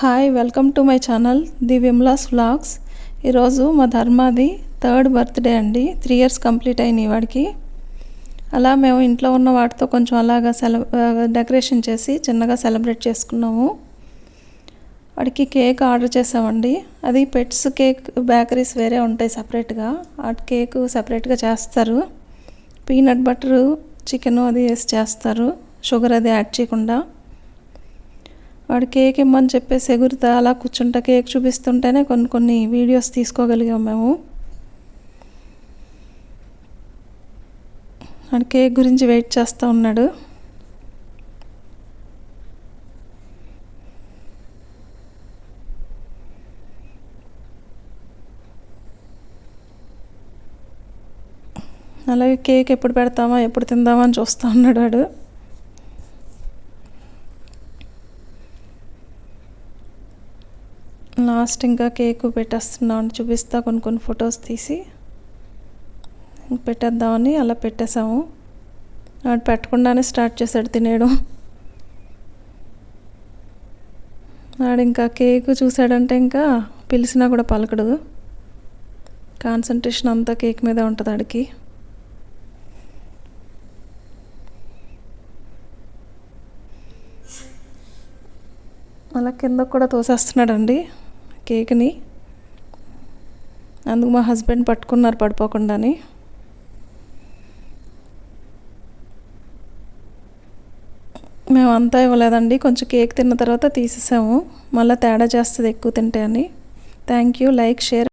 Hi welcome to my channel the Vimla's vlogs ఈరోజు మా ధర్మాది థర్డ్ బర్త్డే అండి. త్రీ ఇయర్స్ కంప్లీట్ అయినాయి వాడికి అలా మేము ఇంట్లో ఉన్న వాటితో కొంచెం అలాగా సెల డెకరేషన్ చేసి చిన్నగా సెలబ్రేట్ చేసుకున్నాము. వాడికి కేక్ ఆర్డర్ చేసామండి. అది పెట్స్ కేక్ బేకరీస్ వేరే ఉంటాయి సపరేట్గా. ఆ కేక్ సపరేట్గా చేస్తారు. పీనట్ బటరు చికెను అది వేసి చేస్తారు. షుగర్ అది యాడ్ చేయకుండా. వాడు కేక్ ఇమ్మని చెప్పేసి ఎగురుతా అలా కూర్చుంటా కేక్ చూపిస్తుంటేనే కొన్ని కొన్ని వీడియోస్ తీసుకోగలిగాం మేము. వాడు కేక్ గురించి వెయిట్ చేస్తూ ఉన్నాడు. అలాగే కేక్ ఎప్పుడు పెడతామా ఎప్పుడు తిందామా అని చూస్తూ ఉన్నాడు వాడు. లాస్ట్ ఇంకా కేకు పెట్టేస్తున్నామని చూపిస్తా కొన్ని కొన్ని ఫొటోస్ తీసి. పెట్టేద్దామని అలా పెట్టేసాము వాడు పెట్టకుండానే స్టార్ట్ చేశాడు తినేయడం. వాడు ఇంకా కేక్ చూసాడంటే ఇంకా పిలిచినా కూడా పలకడు. కాన్సన్ట్రేషన్ అంతా కేక్ మీద ఉంటుంది ఆడికి. అలా కింద కూడా తోసేస్తున్నాడండి. కేక్ని. అందుకు మా హస్బెండ్ పట్టుకున్నారు పడిపోకుండాని. మేము అంతా ఇవ్వలేదండి. కొంచెం కేక్ తిన్న తర్వాత తీసేసాము. మళ్ళీ తేడా చేస్తుంది ఎక్కువ తింటే అని. Thank you like share